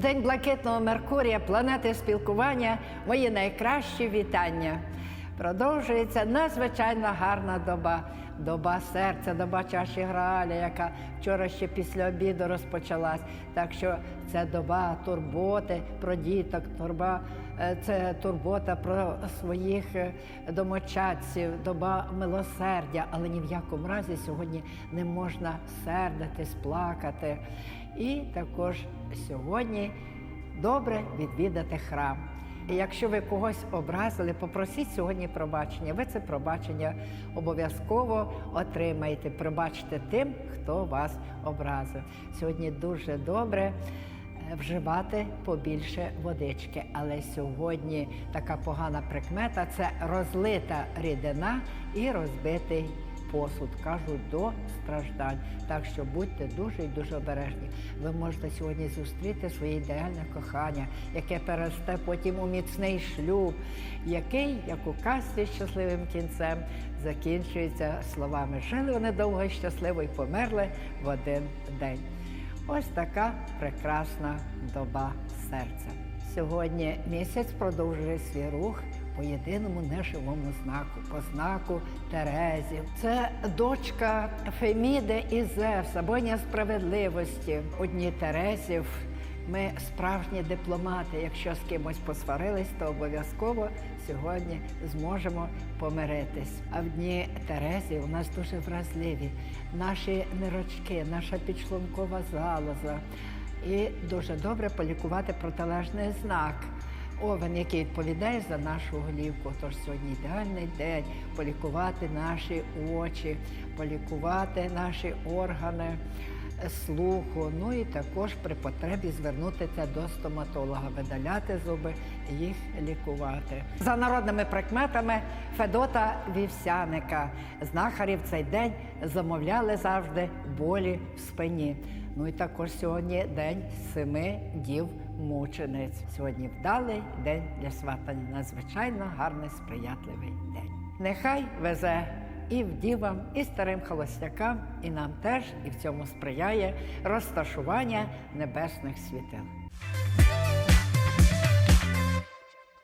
День блакитного Меркурія, планети спілкування, мої найкращі вітання. Продовжується надзвичайно гарна доба, доба серця, доба чаші Грааля, яка вчора ще після обіду розпочалась. Так що це доба турботи про діток, турба, е, це турбота про своїх е, домочадців, доба милосердя, але ні в якому разі сьогодні не можна сердитись, плакати. І також сьогодні добре відвідати храм. Якщо ви когось образили, попросіть сьогодні пробачення. Ви це пробачення обов'язково отримаєте. Пробачте тим, хто вас образив. Сьогодні дуже добре е, вживати побільше водички. Але сьогодні така погана прикмета це розлита рідина і розбитий посуд, кажуть, до страждань. Так що будьте дуже і дуже обережні. Ви можете сьогодні зустріти своє ідеальне кохання, яке переросте потім у міцний шлюб, який, як у казці з щасливим кінцем, закінчується словами Жили вони довго і щасливо і померли в один день. Ось така прекрасна доба серця. Сьогодні місяць продовжує свій рух по єдиному неживому знаку, по знаку Терезів. Це дочка Феміди і Зевса, богиня справедливості. Одні Терезів. Ми справжні дипломати. Якщо з кимось посварились, то обов'язково сьогодні зможемо помиритись. А в дні Терезі у нас дуже вразливі наші нирочки, наша підшлункова залоза. І дуже добре полікувати протилежний знак. Овен, який відповідає за нашу голівку. Тож сьогодні ідеальний день полікувати наші очі, полікувати наші органи слуху. Ну і також при потребі звернутися до стоматолога, видаляти зуби, їх лікувати. За народними прикметами Федота Вівсяника. Знахарі в цей день замовляли завжди болі в спині. Ну і також сьогодні день семи дів мучениць. Сьогодні вдалий день для сватання. Надзвичайно гарний, сприятливий день. Нехай везе і вдівам, і старим холостякам, і нам теж, і в цьому сприяє розташування небесних світил.